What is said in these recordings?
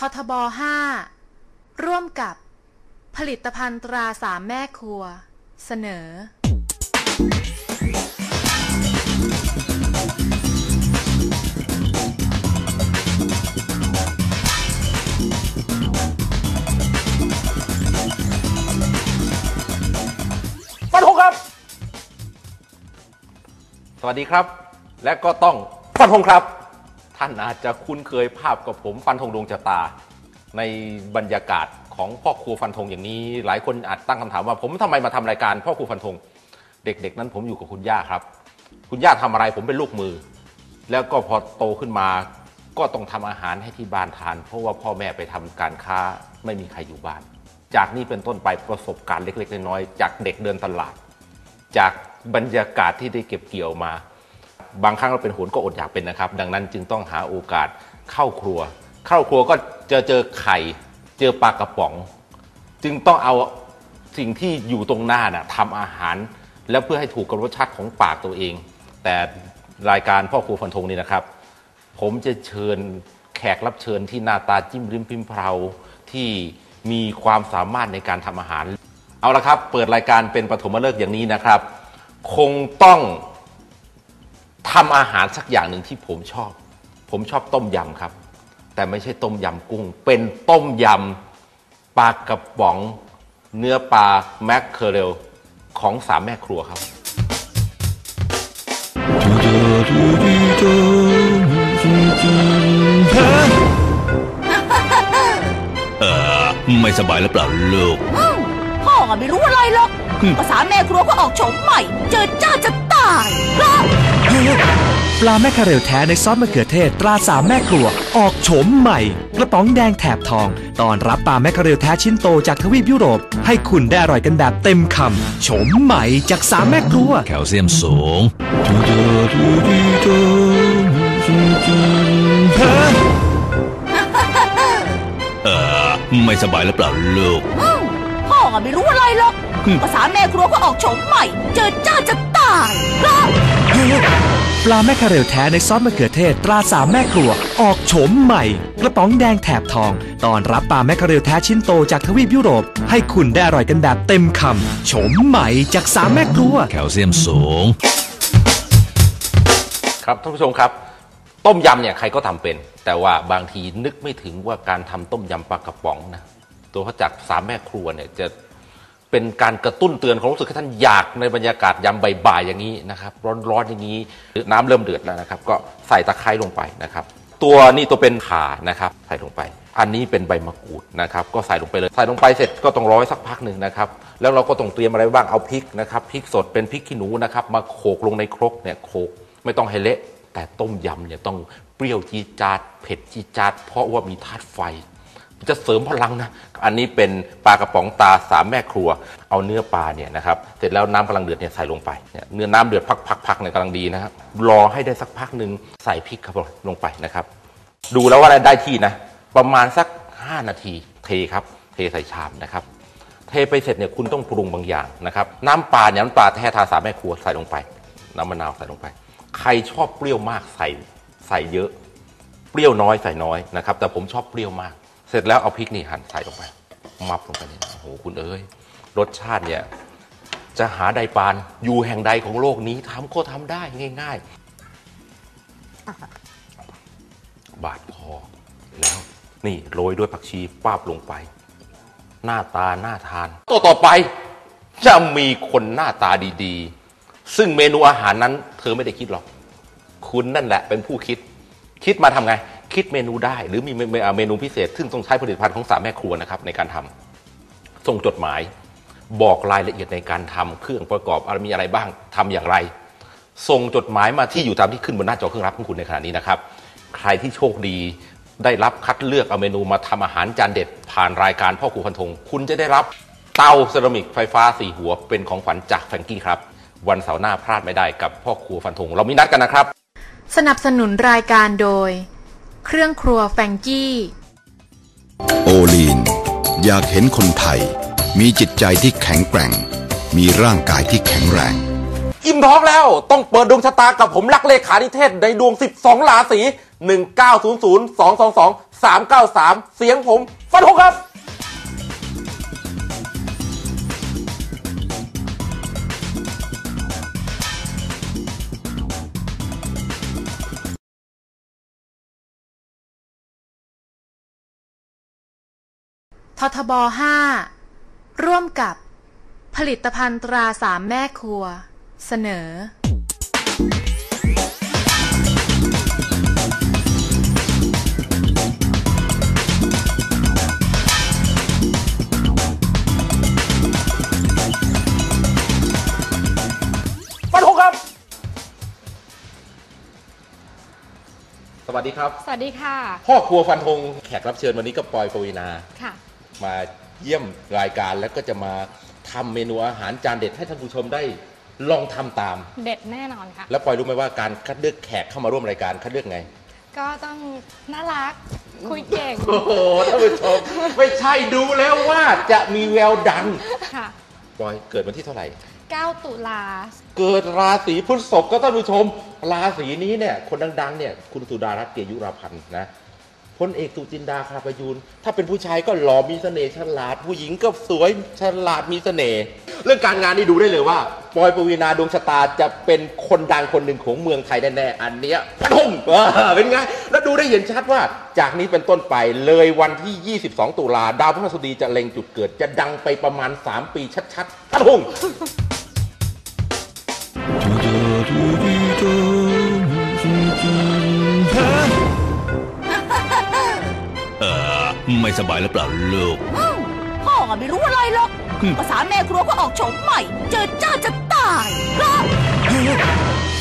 ททบ 5 ร่วมกับ ผลิตภัณฑ์ตราสามแม่ครัว เสนอ ฟันธงครับ สวัสดีครับ และก็ต้องฟันธงครับ ท่านอาจจะคุ้นเคยภาพกับผมฟันธงดวงชะตา ในบรรยากาศของพ่อครัวฟันธงอย่างนี้ หลายคนอาจตั้งคำถามว่า ผมทำไมมาทำรายการพ่อครัวฟันธงเด็กๆ นั้นผมอยู่กับคุณย่าครับ คุณย่าทำอะไรผมเป็นลูกมือ แล้วก็พอโตขึ้นมาก็ต้องทำอาหารให้ที่บ้านทาน เพราะว่าพ่อแม่ไปทำการค้าไม่มีใครอยู่บ้าน จากนี้เป็นต้นไปประสบการณ์เล็ก ๆ น้อยๆจากเด็กเดินตลาด จากบรรยากาศที่ได้เก็บเกี่ยวมา บางครั้งเราเป็นโหนก็อดอยากเป็นนะครับ ดังนั้นจึงต้องหาโอกาสเข้าครัว เข้าครัวก็เจอเจอไข่ เจอปลากระป๋อง จึงต้องเอาสิ่งที่อยู่ตรงหน้าน่ะทำอาหาร แล้วเพื่อให้ถูกกับรสชาติของปากตัวเอง แต่รายการพ่อครัวฟันธงนี่นะครับ ผมจะเชิญแขกรับเชิญที่หน้าตาจิ้มริมพิมเพราที่มีความสามารถในการทำอาหาร เอาละครับ เปิดรายการเป็นปฐมฤกษ์อย่างนี้นะครับ คงต้อง ทำอาหารสักอย่างหนึ่งที่ผมชอบ ผมชอบต้มยำครับ แต่ไม่ใช่ต้มยำกุ้ง เป็นต้มยำปลากระป๋อง เนื้อปลาแมคเคอเรลของสามแม่ครัวครับเออไม่สบายหรือเปล่าลูก พ่อก็ไม่รู้อะไรหรอกภาษาแม่ครัวก็ออกโฉมใหม่ เจอจ้าจะตายเพราะ ปลาแมคคาเรลแท้ในซอสมะเขือเทศ ตราสามแม่ครัว ออกโฉมใหม่ กระป๋องแดงแถบทองตอนรับปลาแมคคาเรลแท้ชิ้นโตจากทวีปยุโรป ให้คุณได้อร่อยกันแบบเต็มคำโฉมใหม่จากสามแม่ครัว แคลเซียมสูงเออไม่สบายหรือเปล่าลูก อืมพ่อก็ไม่รู้อะไรหรอกอืมภาษาแม่ครัวก็ออกโฉมใหม่ เจอจ้าจะตายเพราะ ปลาแมคคาเรลแท้ในซอสมะเขือเทศตราสามแม่ครัว ออกโฉมใหม่ กระป๋องแดงแถบทองตอนรับปลาแมคคาเรลแท้ชิ้นโตจากทวีปยุโรป ให้คุณได้อร่อยกันแบบเต็มคำโฉมใหม่จากสามแม่ครัว แคลเซียมสูง ครับท่านผู้ชมครับ ต้มยำเนี่ยใครก็ทำเป็น แต่ว่าบางทีนึกไม่ถึงว่าการทำต้มยำปลากระป๋องนะตัวเขาจากสามแม่ครัวเนี่ยจะ เป็นการกระตุ้นเตือนความรู้สึกให้ท่านอยากในบรรยากาศยำบ่ายๆอย่างนี้นะครับ ร้อนๆอย่างนี้น้ำเริ่มเดือดแล้วนะครับ ก็ใส่ตะไคร้ลงไปนะครับ ตัวนี่ตัวเป็นขานะครับ ใส่ลงไป อันนี้เป็นใบมะกรูดนะครับ ก็ใส่ลงไปเลยใส่ลงไปเสร็จก็ต้องร้อยสักพักหนึ่งนะครับ แล้วเราก็ต้องเตรียมอะไรบ้างเอาพริกนะครับพริกสดเป็นพริกขี้หนูนะครับ มาโขกลงในครกเนี่ยโขกไม่ต้องให้เละแต่ต้มยำเนี่ยต้องเปรี้ยวจี๊ดจาดเผ็ดจี๊ดจาดเพราะว่ามีธาตุไฟ จะเสริมพลังนะ อันนี้เป็นปลากระป๋องตาสามแม่ครัว เอาเนื้อปลาเนี่ยนะครับ เสร็จแล้วน้ำกำลังเดือดเนี่ยใส่ลงไปเนี่ยเนื้อน้ำเดือดพักๆๆเนี่ยกำลังดีนะครับ รอให้ได้สักพักหนึ่งใส่พริกครับลงไปนะครับ ดูแล้วว่าได้ที่นะ ประมาณสัก 5 นาที เทครับ เทใส่ชามนะครับ เทไปเสร็จเนี่ยคุณต้องปรุงบางอย่างนะครับ น้ำปลาเนี่ยน้ำปลาแท้ทาสามแม่ครัวใส่ลงไป น้ำมะนาวใส่ลงไป ใครชอบเปรี้ยวมากใส่ใส่เยอะ เปรี้ยวน้อยใส่น้อยนะครับ แต่ผมชอบเปรี้ยวมาก เสร็จแล้วเอาพริกนี่หั่นใส่ลงไป มับลงไปนี่โอ้โหคุณเอ้ยรสชาติเนี่ย จะหาใดปานอยู่แห่งใดของโลกนี้ทำก็ทำได้ง่าย ๆ บาดคอแล้ว นี่โรยด้วยผักชีป้าบลงไป หน้าตาน่าทานต่อต่อไป จะมีคนหน้าตาดีๆ ซึ่งเมนูอาหารนั้น เธอไม่ได้คิดหรอก คุณนั่นแหละเป็นผู้คิด คิดมาทำไง คิดเมนูได้ หรือมีเมนูพิเศษ ซึ่งต้องใช้ผลิตภัณฑ์ของสามแม่ครัวนะครับในการทำส่งจดหมายบอกรายละเอียดในการทำเครื่องประกอบอะไรมีอะไรบ้างทำอย่างไร ส่งจดหมายมาที่อยู่ตามที่ขึ้นบนหน้าจอเครื่องรับของคุณในขณะนี้นะครับ ใครที่โชคดีได้รับคัดเลือกเอาเมนูมาทำอาหารจานเด็ด ผ่านรายการพ่อครูพันธงคุณจะได้รับเตาเซรามิกไฟฟ้าสี่หัวเป็นของขวัญจากแฟรงกี้ครับ วันเสาร์หน้าพลาดไม่ได้กับพ่อครัวฟันธงเรามีนัดกันนะครับ สนับสนุนรายการโดย เครื่องครัวแฟรงกี้ โอลีน อยากเห็นคนไทย มีจิตใจที่แข็งแกร่ง มีร่างกายที่แข็งแรง อิ่มท้องแล้วต้องเปิดดวงชะตากับผมลักเลขานิเทศในดวง 12 ราศี1900 222 393 เสียงผมฟันธงครับ ททบ5ร่วมกับ ผลิตภัณฑ์ตราสามแม่ครัว เสนอ ฟันธงครับ สวัสดีครับ สวัสดีค่ะ พ่อครัวฟันธงแขกรับเชิญวันนี้ก็ปอยปวีนา ค่ะ มาเยี่ยมรายการแล้วก็จะมาทำเมนูอาหารจานเด็ดให้ท่านผู้ชมได้ลองทำตาม เด็ดแน่นอนค่ะ แล้วปอยรู้ไหมว่าการคัดเลือกแขกเข้ามาร่วมรายการคัดเลือกไง ก็ต้องน่ารักคุยเก่งโอ้โหท่านผู้ชม ไม่ใช่ดูแล้วว่าจะมีแววดังค่ะ ปอยเกิดวันที่เท่าไหร่ 9 ตุลา เกิดราศีพฤษภก็ท่านผู้ชม ราศีนี้เนี่ยคนดังๆเนี่ยคุณสุดารัตน์เกียรติยุราพันธ์นะ พลเอกสุจินดาคราประยูนถ้าเป็นผู้ชายก็หล่อมีเสน่ห์ฉลาด ผู้หญิงก็สวยฉลาดมีเสน่ห์เรื่องการงานนี่ดูได้เลยว่าปอยปวีนาดวงชะตาจะเป็นคนดังคนหนึ่งของเมืองไทยแน่ๆอันเนี้ยพุ่งเออเป็นไง แล้วดูได้เห็นชัดว่า จากนี้เป็นต้นไปเลยวันที่ 22 ตุลาดาวพฤหัสบดีจะเล็งจุดเกิด จะดังไปประมาณ 3 ปีชัดๆพุ่งเอ ไม่สบายหรือเปล่าลูกอืมพ่อก็ไม่รู้อะไรหรอกภาษาแม่ครัวก็ออกโฉมใหม่ เจอจ้าจะตายเพราะ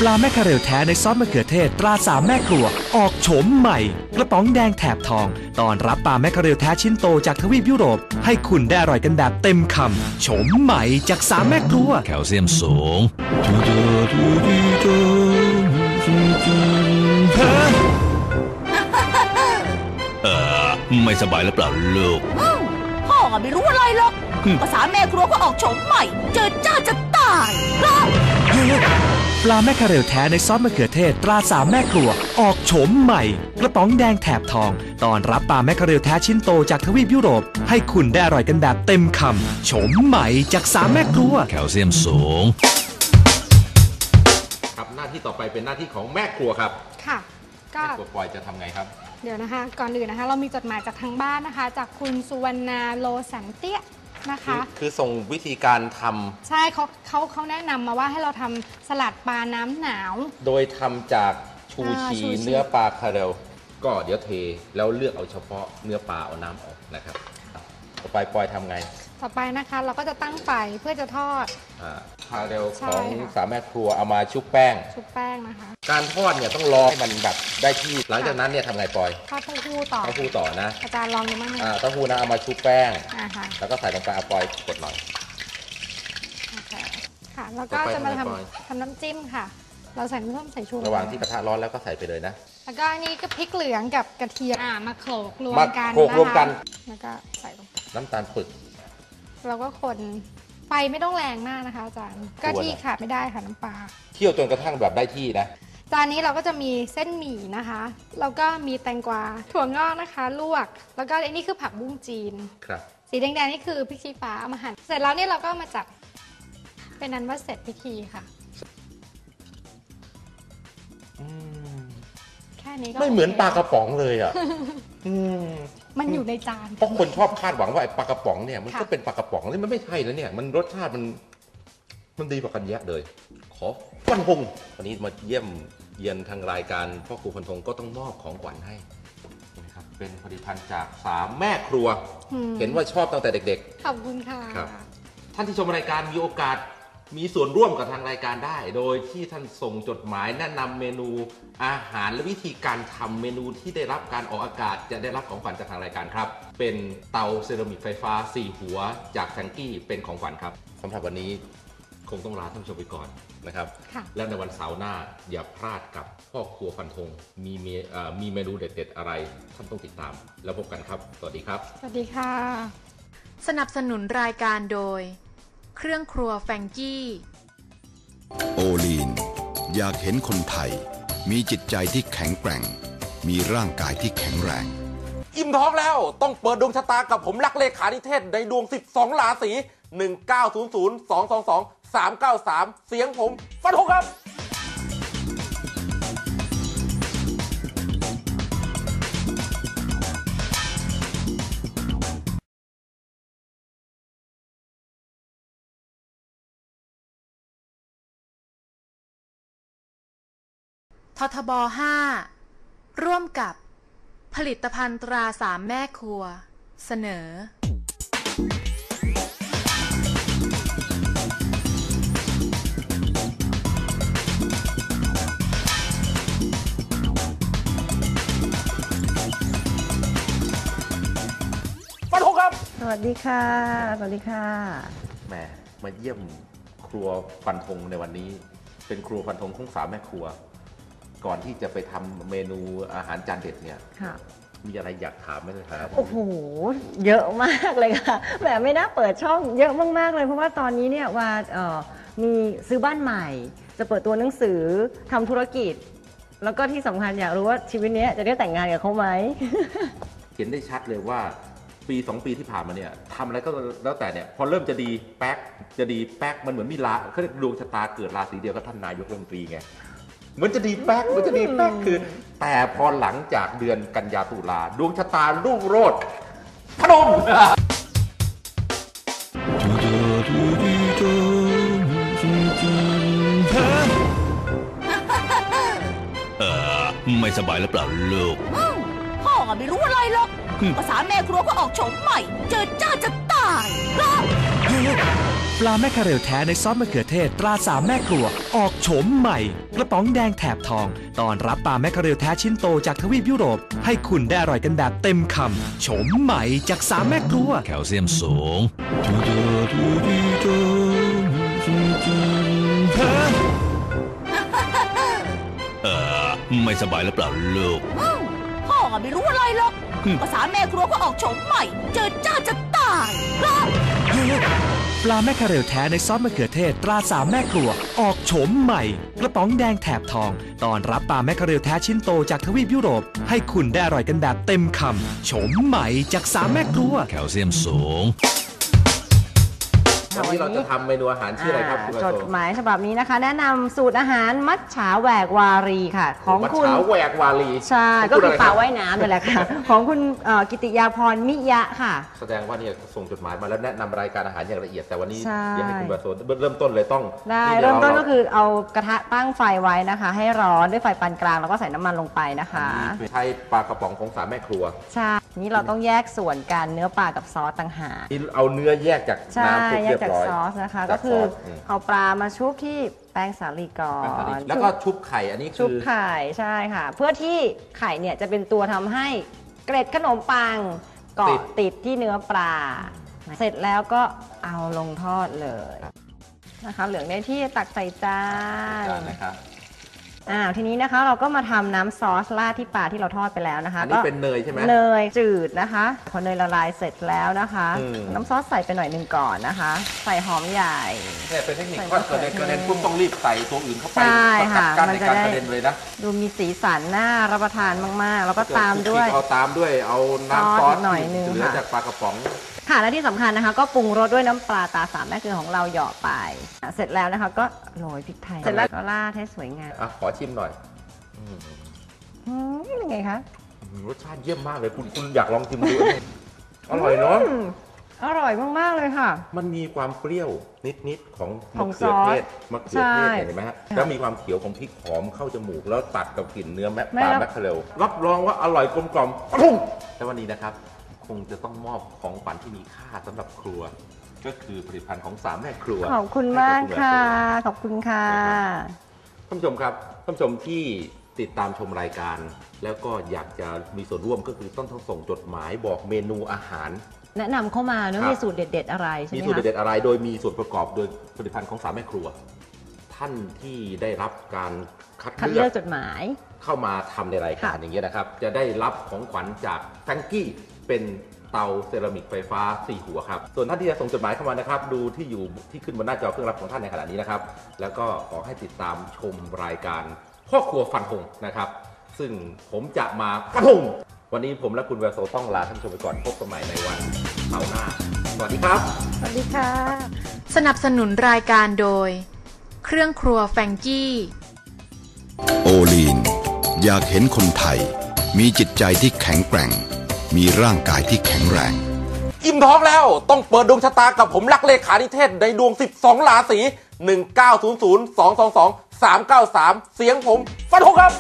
ปลาแม่คาเรลแท้ในซอสมะเขือเทศ ตราสามแม่ครัว ออกโฉมใหม่ กระป๋องแดงแถบทองตอนรับปลาแม่คาเรลแท้ชิ้นโตจากทวีปยุโรป ให้คุณได้อร่อยกันแบบเต็มคำโฉมใหม่จากสามแม่ครัว แคลเซียมสูงเออ ไม่สบายหรือเปล่าลูก อืมพ่อก็ไม่รู้อะไรหรอกภาษาแม่ครัวก็ออกโฉมใหม่ เจอจ้าจะตายเพราะปลาแม่คาเรลแท้ในซอสมะเขือเทศตราสามแม่ครัว ออกโฉมใหม่ กระป๋องแดงแถบทองตอนรับปลาแม่คาเรลแท้ชิ้นโตจากทวีปยุโรป ให้คุณได้อร่อยกันแบบเต็มคำโฉมใหม่จากสามแม่ครัว แคลเซียมสูง ครับหน้าที่ต่อไปเป็นหน้าที่ของแม่ครัวครับค่ะ ก็แม่ครัวปอยจะทำไงครับ เดี๋ยวนะคะ ก่อนอื่นนะคะ เรามีจดหมายจากทางบ้านนะคะ จากคุณสุวรรณาโลสันเตี้ยนะคะ คือส่งวิธีการทำใช่เขาเขาเขาแนะนำมาว่าให้เราทำสลัดปลาน้ำหนาว โดยทำจากชูอ่าชีชูชี เนื้อปลาคาเรลก็เดี๋ยวเทแล้วเลือกเอาเฉพาะเนื้อปลาเอาน้ำออกนะครับต่อไปปอยทำไง ต่อไปนะคะเราก็จะตั้งไฟเพื่อจะทอด อ่าคาเรลใช่ของค่ะ สามแม่ครัวเอามาชุบแป้ง ชุบแป้งนะคะ การทอดเนี่ยต้องรอให้มันแบบได้ที่ หลังจากนั้นเนี่ยทำไงปอยทอดเต้าหู้ต่อ เต้าหู้ต่อนะอาจารย์ลองดูมั้งไหมอ่าเต้าหู้นะเอามาชุบแป้ง อ่าค่ะแล้วก็ใส่ลงไปเอาปอยกดหน่อย โอเคค่ะ แล้วก็ต่อไปจะมาทำอะไรทำปอย ทำน้ำจิ้มค่ะ เราใส่น้ำส้มสายชูระหว่างที่กระทะร้อนแล้วก็ใส่ไปเลยนะ แล้วก็อันนี้ก็พริกเหลืองกับกระเทียมอ่ามาโขลกรวมมากันโขลกรวมกัน นะคะแล้วก็ใส่ลงไปน้ำตาลปึก แล้วก็คนไฟไม่ต้องแรงมากนะคะอาจารย์ ก็ตัวที่นะขาดไม่ได้ค่ะน้ำปลาเคี่ยวจนกระทั่งแบบได้ที่นะ จานนี้เราก็จะมีเส้นหมี่นะคะ แล้วก็มีแตงกวา ถั่วงอกนะคะ ลวก แล้วก็อันนี้คือผักบุ้งจีน ครับ สีแดงๆนี่คือพริกชี้ฟ้าเอามาหั่น เสร็จแล้วเนี่ยเราก็เอามาจัดเป็นนั้นว่าเสร็จพิธีค่ะ แค่นี้ก็ไม่เหมือนโคปลากระป๋องเลยอะอืม มันอยู่ในจานเพราะคนชอบคาดหวังว่าไอ้ปลากระป๋องเนี่ยมันค่ะก็เป็นปลากระป๋องนี่มันไม่ใช่แล้วเนี่ย มันรสชาติมันมันดีกว่ากันแยะเลย ขอฟันธงวันนี้มาเยี่ยมเยียนทางรายการพ่อครูฟันธงก็ต้องมอบของขวัญให้นะครับเป็นผลิตภัณฑ์จากสามแม่ครัวอืมเห็นว่าชอบตั้งแต่เด็กขอบคุณค่ะครับๆท่านที่ชมรายการมีโอกาส มีส่วนร่วมกับทางรายการได้ โดยที่ท่านส่งจดหมายแนะนำเมนูอาหารและวิธีการทำเมนูที่ได้รับการออกอากาศ จะได้รับของขวัญจากทางรายการครับ เป็นเตาเซรามิกไฟฟ้า 4 หัวจากแทงกี้เป็นของขวัญครับสำหรับวันนี้คงต้องลาท่านผู้ชมไปก่อนนะครับ ค่ะ แล้วในวันเสาร์หน้าอย่าพลาดกับพ่อครัวฟันธงมีเมเอ่อมีเมนูเด็ดๆอะไร ท่านต้องติดตาม แล้วพบกันครับ สวัสดีครับ สวัสดีค่ะ สนับสนุนรายการโดย เครื่องครัวแฟรงกี้ โอลีน อยากเห็นคนไทย มีจิตใจที่แข็งแกร่ง มีร่างกายที่แข็งแรง อิ่มท้องแล้วต้องเปิดดวงชะตากับผมรักเลขานิเทศในดวง 12 ราศี1900 222 393 เสียงผมฟันธงครับ ททบ 5 ร่วมกับ ผลิตภัณฑ์ตราสามแม่ครัว เสนอ ฟันธงครับสวัสดีค่ะ สวัสดีค่ะ แหมมาเยี่ยมครัวฟันธงในวันนี้ เป็นครัวฟันธงของสามแม่ครัว ก่อนที่จะไปทำเมนูอาหารจานเด็ดเนี่ย ค่ะ มีอะไรอยากถามไหมเลยครับโอ้โห เยอะมากเลยค่ะ แหมไม่น่าเปิดช่องเยอะมากๆเลย เพราะว่าตอนนี้เนี่ยว่าเอ่อมีซื้อบ้านใหม่ จะเปิดตัวหนังสือทำธุรกิจ แล้วก็ที่สำคัญอยากรู้ว่าชีวิตเนี้ยจะได้แต่งงานกับเขาไหม เห็นได้ชัดเลยว่าปีสองปีที่ผ่านมาเนี่ยทำอะไรก็แล้วแต่เนี่ยพอเริ่มจะดีแป๊กจะดีแป๊กมันเหมือนมีลาเขาเรียกดวงชะตาเกิดราศีเดียวกับท่านนายกรัฐมนตรีไง เหมือนจะดีแป๊กเหมือนจะดีแป๊กคือ แต่พอหลังจากเดือนกันยาตุลาดวงชะตารุ่งโรจน์พนมเออไม่สบายหรือเปล่าลูกอืมพ่อก็ไม่รู้อะไรหรอกภาษาแม่ครัวก็ออกโฉมใหม่ เจอจ้าจะตายเพราะ ปลาแม่คาเรลแท้ในซอสมะเขือเทศ ตราสามแม่ครัว ออกโฉมใหม่ กระป๋องแดงแถบทองตอนรับปลาแม่คาเรลแท้ชิ้นโตจากทวีปยุโรป ให้คุณได้อร่อยกันแบบเต็มคำโฉมใหม่จากสามแม่ครัว แคลเซียมสูงเออไม่สบายหรือเปล่าลูก อืมพ่อก็ไม่รู้อะไรหรอกภาษาแม่ครัวก็ออกโฉมใหม่ เจอจ้าจะตายเพราะป ลาแม่คาเรลแท้ในซอสมะเขือเทศตราสามแม่ครัว ออกโฉมใหม่ กระป๋องแดงแถบทองตอนรับปลาแม่คาเรลแท้ชิ้นโตจากทวีปยุโรป ให้คุณได้อร่อยกันแบบเต็มคำโฉมใหม่จากสามแม่ครัว แคลเซียมสูง วันนี้เราจะทำเมนูอาหารชื่ออะไรครับคุณอ่าประจโสดหมายฉบับนี้นะคะ แนะนำสูตรอาหารมัดฉาแหวกวารีค่ะ ของมัจคุณฉาแหวกวาลีใช่ก็พูดคืออะไรปลารับว่ายน้ำนี่แหละค่ะ ของคุณเอ่อกิติยาพรมิยะค่ะ แสดงว่าเนี่ยส่งจดหมายมาแล้วแนะนำรายการอาหารอย่างละเอียดแต่วันนี้ใช่ อยากให้คุณประโสเริ่มต้นเลยต้องได้นี่เริ่มต้นก็าคือเอากระทะตั้งไฟไว้นะคะ ให้ร้อนด้วยไฟปานกลางแล้วก็ใส่น้ำมันลงไปนะคะใช้ปลากระป๋องของสามแม่ครัว ใช่นี่เราต้องแยกส่วนกันเนื้อปลากับซอสต่างหาก ที่เอาเนื้อแยกจากใช่น้ำซุปแยเรีกยบจากร้อยซอสนะคะจาก็คือซสมเอาปลามาชุบที่แป้งสาลีก่อแป้งสาลีนแล้วก็ชุบไข่อันนี้ชุคืบอไข่ใช่ค่ะ เพื่อที่ไข่เนี่ยจะเป็นตัวทำให้เกล็ดขนมปังเกาะติดที่เนื้อปลา เสร็จแล้วก็เอาลงทอดเลยนะคะ เหลืองได้ที่ตักใส่จานจานนะครับ อ่าทีนี้นะคะเราก็มาทำน้ำซอสราดที่ปลาที่เราทอดไปแล้วนะคะอันนี้ก็เป็นเนยใช่ไหม เนยจืดนะคะ พอเนยละลายเสร็จแล้วนะคะ อืม น้ำซอสใส่ไปหน่อยหนึ่งก่อนนะคะ ใส่หอมใหญ่ เนี่ยเป็นเทคนิคใส่ว่าเกิดมะเขือกระเด็นเทศปุ๊บต้องรีบใส่ตัวอื่นเข้าไปใช่สกัดค่ะกั้นมันในจะการได้ กระเด็นเลยนะดูมีสีสันน่ารับประทานมากๆ แล้วก็ตามด้วยเอาตามด้วยเอาน้ำซซออสสหน่อยนึงที่เหลือค่ะ จากปลากระป๋อง ค่ะและที่สำคัญนะคะ ก็ปรุงรสด้วยน้ำปลาตาสามแม่คือของเราเหยาะไปอะเสร็จแล้วนะคะก็โรยพริกไทย เสร็จแล้วก็ราดให้สวยงามอะขอชิมหน่อยอืมเป็นไงคะอืมรสชาติเยี่ยมมากเลยคุณคุณอยากลองชิมดูอร่อยเนาะอืมอร่อยมาก ๆ เลยค่ะ มันมีความเปรี้ยวนิด ๆ ของขอมะงเขือเทศซอสมะเขือเทศใช่เนี่ยเห็นไหมฮะ แล้วมีความเขียวของพริกหอมเข้าจมูก แล้วตัดกับกลิ่นเนื้อแมะไม่ปลารับแมคเคาเรลรับรองว่าอร่อยกลมกล่อมปุ้งและวันนี้นะครับ คงจะต้องมอบของขวัญที่มีค่าสำหรับครัว ก็คือผลิตภัณฑ์ของสามแม่ครัวขอบคุณมากค่ะขอบคุณค่ะ ท่านผู้ชมครับท่านผู้ชมที่ติดตามชมรายการ แล้วก็อยากจะมีส่วนร่วมก็คือต้องต้องส่งจดหมายบอกเมนูอาหาร แนะนำเข้ามาเนอะครับ มีสูตรเด็ด ๆ อะไรใช่มีไหมสูตรคะ เด็ดๆอะไร โดยมีส่วนประกอบโดยผลิตภัณฑ์ของสามแม่ครัว ท่านที่ได้รับการคัดคัดเลืเลืออกกจดหมาย เข้ามาทำในรายการค่ะ อย่างเงี้ยนะครับ จะได้รับของขวัญจากแฟรงกี้ เป็นเตาเซรามิกไฟฟ้า 4 หัวครับ ส่วนท่านที่จะส่งจดหมายเข้ามานะครับ ดูที่อยู่ที่ขึ้นบนหน้าจอเครื่องรับของท่านในขณะนี้นะครับ แล้วก็ขอให้ติดตามชมรายการพ่อครัวฟันหงนะครับ ซึ่งผมจะมาฟันธงวันนี้ผมและคุณแววโซต้องลาท่านผู้ชมไปก่อนพบกันใหม่ในวันเสาร์หน้า สวัสดีครับ สวัสดีค่ะ สนับสนุนรายการโดย เครื่องครัวแฟรงกี้ โอลีน อยากเห็นคนไทย มีจิตใจที่แข็งแกร่ง มีร่างกายที่แข็งแรง อิ่มท้องแล้วต้องเปิดดวงชะตากับผมรักเลขานิเทศในดวง 12 ราศี 1900 222 393 เสียงผมฟันธงครับ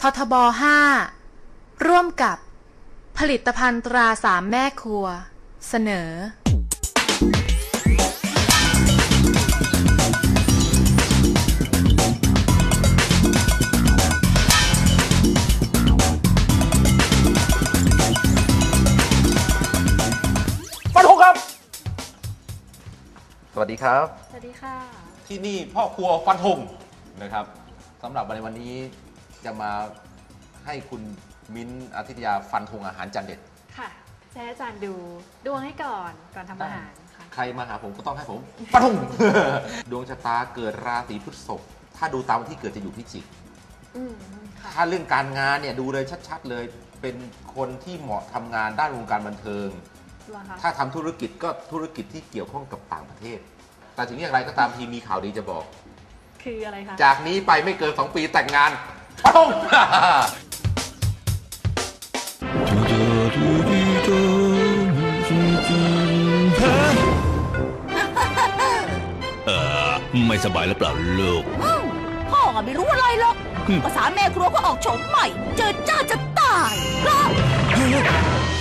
ททบ 5 ร่วมกับผลิตภัณฑ์ตราสามแม่ครัว เสนอ ฟันธงครับ สวัสดีครับ สวัสดีค่ะ ที่นี่พ่อครัวฟันธงนะครับสำหรับในวันนี้จะมาให้คุณมิ้นท์อาทิตยาฟันธงอาหารจานเด็ดค่ะ จะให้อาจารย์ดูดวงให้ก่อนก่อนทำอาหารค่ะ ใครมาหาผมก็ต้องให้ผมฟันธงดวงชะตาเกิดราศีพฤษภถ้าดูตามวันที่เกิดจะอยู่พิจิก อืมค่ะ ถ้าเรื่องการงานเนี่ยดูเลยชัดๆเลย เป็นคนที่เหมาะทำงานด้านวงการบันเทิง ดวงค่ะถ้าทำธุรกิจก็ธุรกิจที่เกี่ยวข้องกับต่างประเทศ แต่ถึงอย่างไรก็ตามทีมีข่าวดีจะบอก คืออะไรคะ จากนี้ไปไม่เกิน 2 ปีแต่งงานฟันธง ไม่สบายหรือเปล่าลูก พ่อก็ไม่รู้อะไรหรอกอืม ภาษาแม่ครัวก็ออกโฉมใหม่ เจอจ้าจะตายเพราะ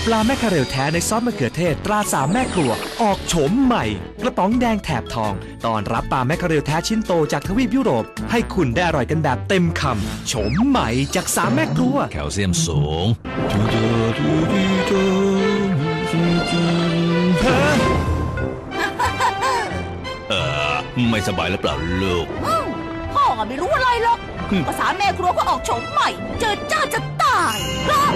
ปลาแม่คาเรลแท้ในซอสมะเขือเทศ ตราสามแม่ครัว ออกโฉมใหม่ กระป๋องแดงแถบทอง ตอนรับปลาแม่คาเรลแท้ชิ้นโตจากทวีปยุโรป ให้คุณได้อร่อยกันแบบเต็มคำโฉมใหม่จากสามแม่ครัว แคลเซียมสูง เออ ไม่สบายหรือเปล่าลูกพ่อก็ไม่รู้อะไรหรอกอืมภาษาแม่ครัวก็ออกโฉมใหม่ เจอจ้าจะตายเพราะ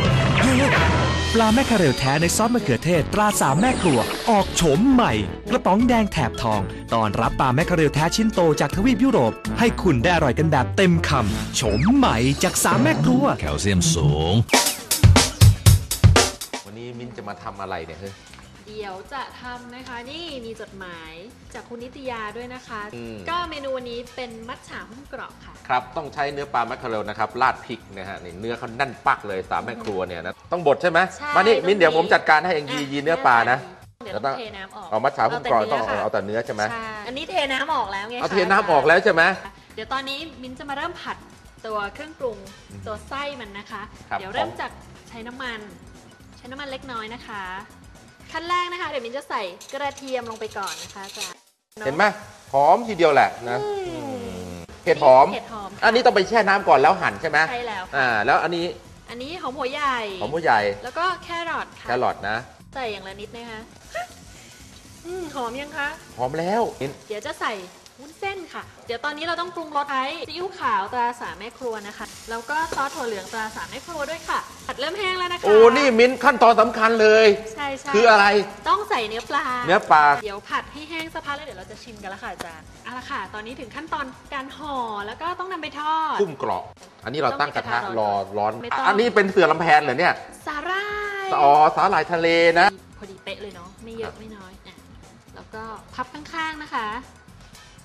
ปลาแม่คาเรลแท้ในซอสมะเขือเทศ ตราสามแม่ครัว ออกโฉมใหม่ กระป๋องแดงแถบทองตอนรับปลาแม่คาเรลแท้ชิ้นโตจากทวีปยุโรป ให้คุณได้อร่อยกันแบบเต็มคำโฉมใหม่จากสามแม่ครัว แคลเซียมสูง วันนี้มิ้นจะมาทำอะไรเนี่ยเฮ้ย เดี๋ยวจะทำนะคะนี่มีจดหมายจากคุณนิตยาด้วยนะคะ อืม ก็เมนูวันนี้เป็นมัทฉาหุ้มกรอบค่ะ ครับต้องใช้เนื้อปลาแมคเคาเรลนะครับราดพริกนะฮะนี่เนื้อเขาแน่นปักเลยสามแม่ครัวเนี่ยนะต้องบดใช่ไหมใช่มานี่ต้องมิ้นเดี๋ยวมีผมจัดการให้เองยียีเนื้อปลานะ เดี๋ยวต้องเทน้ำออกเอามัดฉาหุ้มกรอบต้องแต่เอาเนื้เอาแต่เนื้อใช่ไหมใช่อันนี้เทน้ำออกแล้วไงคะเอาเทน้ำออกแล้วใช่ไหม เดี๋ยวตอนนี้มิ้นจะมาเริ่มผัดตัวเครื่องปรุงตัวไส้มันนะคะ ครับเดี๋ยวเริ่มจากใช้น้ำมัน ใช้น้ำมันเล็กน้อยนะคะ ขั้นแรกนะคะ เดี๋ยวมิ้นจะใส่กระเทียมลงไปก่อนนะคะอาจารย์เห็นไหมหอมทีเดียวแหละนะเห็ดหอม เห็ดหอมค่ะอันนี้ต้องไปแช่น้ำก่อนแล้วหั่นใช่ไหมใช่แล้วค่ะ อ่า แล้วอันนี้อันนี้หอมหัวใหญ่ หอมหัวใหญ่แล้วก็แครอทค่ะแครอทนะ ใส่อย่างละนิดนะคะอืมหอมยังคะ หอมแล้วมิ้นเดี๋ยวจะใส่ วุ้นเส้นค่ะ เดี๋ยวตอนนี้เราต้องปรุงรสใช้ซีอิ๊วขาวตราสามแม่ครัวนะคะ แล้วก็ซอสถั่วเหลืองตราสามแม่ครัวด้วยค่ะผัดเริ่มแห้งแล้วนะคะโอ้นี่มิ้นขั้นตอนสำคัญเลย ใช่ใช่คืออะไร ต้องใส่เนื้อปลา เนื้อปลา เดี๋ยวผัดให้แห้งสักพักแล้วเดี๋ยวเราจะชิมกันแล้วค่ะอาจารย์เอาละค่ะ ตอนนี้ถึงขั้นตอนการห่อแล้วก็ต้องนำไปทอดคุ้มกรอบอันนี้เราตั้งกระทะต้องมีกระทะรอร้อนไม่ต้อง อันนี้เป็นเสือลำแพนเหรอเนี่ยสาหร่ายอ๋อสาหร่ายทะเลนะ พอดีเป๊ะเลยเนาะไม่เยอะไม่น้อยอะแล้วก็พับข้างๆนะคะ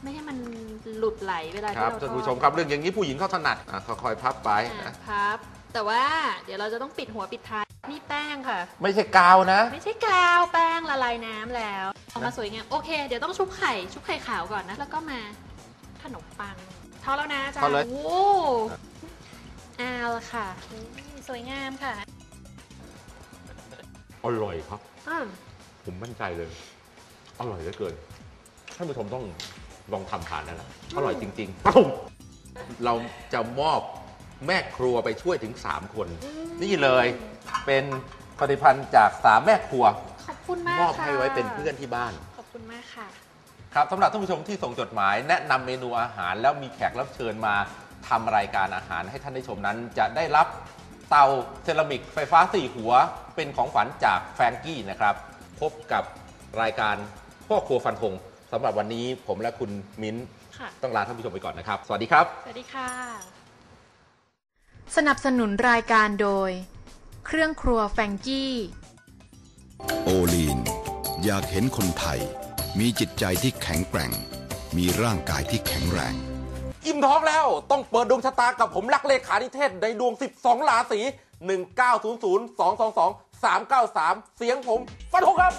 ไม่ให้มันหลุดไหลเวลาคที่รับเราทท่านอผู้ดชมครับเรื่องอย่างนี้ผู้หญิงเขาถนัดอะค่อยๆพับไปอะนะ พับ แต่ว่าเดี๋ยวเราจะต้องปิดหัวปิดท้ายนี่แป้งค่ะ ไม่ใช่กาวนะ ไม่ใช่กาวแป้งละลายน้ำแล้วออกมาสวยงามโอเค เดี๋ยวต้องชุบไข่ชุบไข่ขาวก่อนนะ แล้วก็มาขนมปังทอดแล้วนะอาจารทอดย์เลย โอ้เอาละค่ะนี่สวยงามค่ะอร่อยครับ อืมผมมั่นใจเลย อร่อยเหลือเกินท่านผู้ชมต้อง ลองทำทานนั่นแหละอร่อยจริงๆปุ๊บเราจะมอบแม่ครัวไปช่วยถึง 3 คน นี่เลยเป็นผลิตภัณฑ์จากสามแม่ครัว ขอบคุณมากมอบค่ะให้ไว้เป็นเพื่อนที่บ้าน ขอบคุณมากค่ะ ครับสำหรับท่านผู้ชมที่ส่งจดหมาย แนะนำเมนูอาหารแล้วมีแขกรับเชิญมาทำรายการอาหารให้ท่านได้ชมนั้น จะได้รับเตาเซรามิกไฟฟ้าสี่หัว เป็นของขวัญจากแฟรงกี้นะครับ พบกับรายการพ่อครัวฟันธง สำหรับวันนี้ผมและคุณมิ้นค่ะ ต้องลาท่านผู้ชมไปก่อนนะครับ สวัสดีครับ สวัสดีค่ะ สนับสนุนรายการโดย เครื่องครัวแฟรงกี้ โอลีน อยากเห็นคนไทย มีจิตใจที่แข็งแกร่ง มีร่างกายที่แข็งแรง อิ่มท้องแล้วต้องเปิดดวงชะตากับผมรักเลขานิเทศในดวง 12 ราศี 1900 222 393 เสียงผมฟันธงครับ